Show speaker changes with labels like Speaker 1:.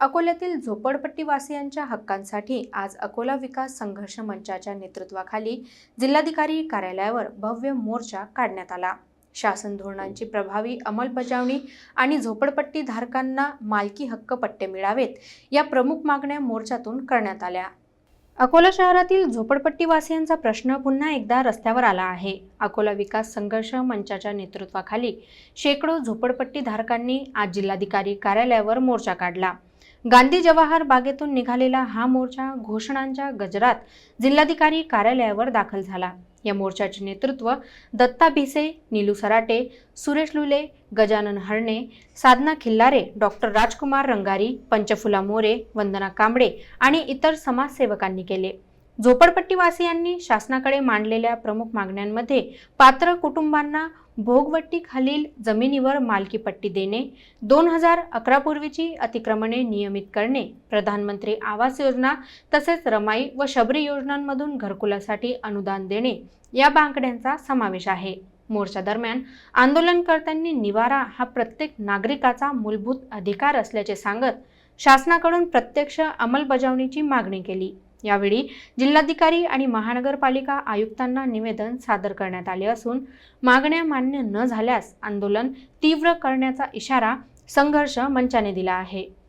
Speaker 1: अकोल्यातील झोपडपट्टीवासियांच्या हक्कांसाठी आज अकोला विकास संघर्ष मंचाच्या नेतृत्वाखाली जिल्हाधिकारी कार्यालयावर भव्य मोर्चा काढण्यात आला. शासन धोरणांची प्रभावी अंमलबजावणी आणि झोपडपट्टी धारकांना मालकी हक्क पट्टे मिळावेत या प्रमुख मागण्या मोर्चातून करण्यात आल्या. अकोला शहरातील झोपडपट्टीवासियांचा प्रश्न पुन्हा एकदा रस्त्यावर आला आहे. अकोला विकास संघर्ष मंचाच्या नेतृत्वाखाली शेकडो झोपडपट्टी धारकांनी आज जिल्हाधिकारी कार्यालयावर मोर्चा काढला. गांधी जवाहर बागेतून निघालेला हा मोर्चा घोषणांच्या गजरात जिल्हाधिकारी कार्यालयावर दाखल झाला. या मोर्चाचे नेतृत्व दत्ता भिसे नीलू सराटे सुरेश लुले गजानन हरणे साधना खिल्लारे डॉक्टर राजकुमार रंगारी पंचफुला मोरे वंदना कांबळे आणि इतर समाजसेवकांनी केले. झोपडपट्टीवासियांनी शासनाकडे मांडलेल्या प्रमुख मागण्यांमध्ये पात्र कुटुंबांना भोगवट्टीखालील जमिनीवर मालकीपट्टी देणे दोन हजार अकरा पूर्वीची अतिक्रमणे नियमित करणे प्रधानमंत्री आवास योजना तसेच रमाई व शबरी योजनांमधून घरकुलासाठी अनुदान देणे या मागण्यांचा समावेश आहे. मोर्चा दरम्यान आंदोलनकर्त्यांनी निवारा हा प्रत्येक नागरिकाचा मूलभूत अधिकार असल्याचे सांगत शासनाकडून प्रत्यक्ष अंमलबजावणीची मागणी केली. यावेळी जिल्हाधिकारी आणि महानगरपालिका आयुक्तांना निवेदन सादर करण्यात आले असून मागण्या मान्य न झाल्यास आंदोलन तीव्र करण्याचा इशारा संघर्ष मंचाने दिला आहे.